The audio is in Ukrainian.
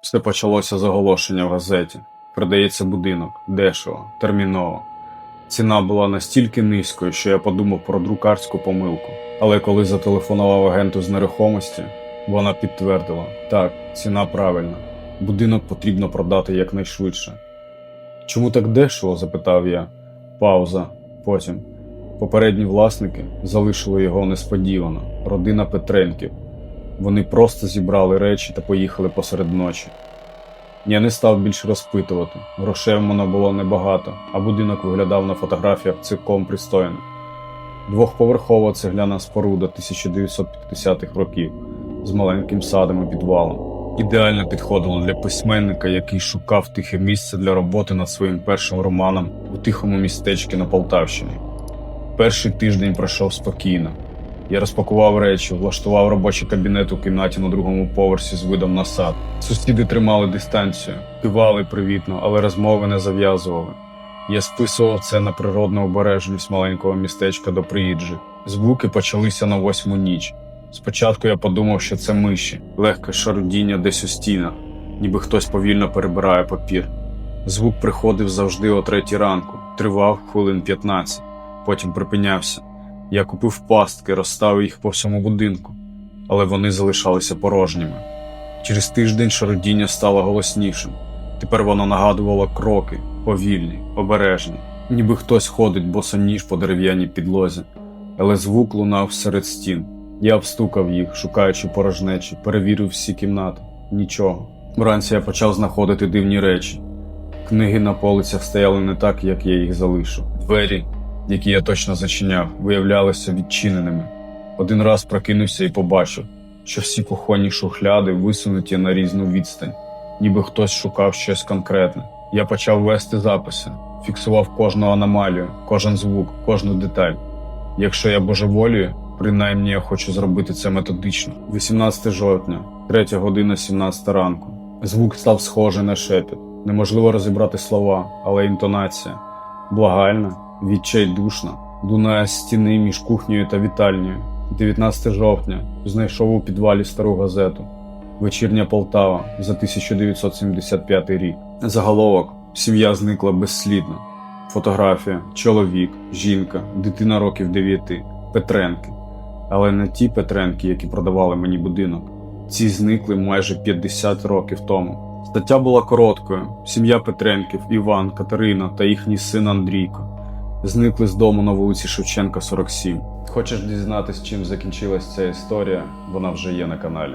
Все почалося з оголошення в газеті. Продається будинок, дешево, терміново. Ціна була настільки низькою, що я подумав про друкарську помилку. Але коли зателефонував агенту з нерухомості, вона підтвердила: так, ціна правильна. Будинок потрібно продати якнайшвидше. Чому так дешево? запитав я. Пауза. Потім. Попередні власники залишили його несподівано. Родина Петренків. Вони просто зібрали речі та поїхали посеред ночі. Я не став більше розпитувати. Грошей в мене було небагато, а будинок виглядав на фотографіях цілком пристойно. Двохповерхова цегляна споруда 1950-х років з маленьким садом і підвалом. Ідеально підходило для письменника, який шукав тихе місце для роботи над своїм першим романом у тихому містечку на Полтавщині. Перший тиждень пройшов спокійно. Я розпакував речі, влаштував робочий кабінет у кімнаті на другому поверсі з видом на сад. Сусіди тримали дистанцію, кивали привітно, але розмови не зав'язували. Я списував це на природну обережність маленького містечка до приїжджих. Звуки почалися на восьму ніч. Спочатку я подумав, що це миші, легке шарудіння десь у стінах, ніби хтось повільно перебирає папір. Звук приходив завжди о третій ранку, тривав хвилин 15, потім припинявся. Я купив пастки, розставив їх по всьому будинку, але вони залишалися порожніми. Через тиждень шарудіння стало голоснішим. Тепер воно нагадувало кроки, повільні, обережні, ніби хтось ходить босоніж по дерев'яній підлозі, але звук лунав серед стін. Я обстукав їх, шукаючи порожнечі, перевірив всі кімнати. Нічого. Вранці я почав знаходити дивні речі. Книги на полицях стояли не так, як я їх залишив. Двері, які я точно зачиняв, виявлялися відчиненими. Один раз прокинувся і побачив, що всі кухонні шухляди висунуті на різну відстань, ніби хтось шукав щось конкретне. Я почав вести записи, фіксував кожну аномалію, кожен звук, кожну деталь. Якщо я божеволію, принаймні я хочу зробити це методично. 18 жовтня, 3 година 17 ранку. Звук став схожий на шепіт. Неможливо розібрати слова, але інтонація благальна, відчайдушна, лунає з стіни між кухнею та вітальнею. 19 жовтня знайшов у підвалі стару газету. Вечірня Полтава за 1975 рік. Заголовок сім'я зникла безслідно. Фотографія, чоловік, жінка, дитина років 9, Петренки. Але не ті Петренки, які продавали мені будинок. Ці зникли майже 50 років тому. Стаття була короткою. Сім'я Петренків, Іван, Катерина та їхній син Андрійко зникли з дому на вулиці Шевченка, 47. Хочеш дізнатись, чим закінчилась ця історія? Вона вже є на каналі.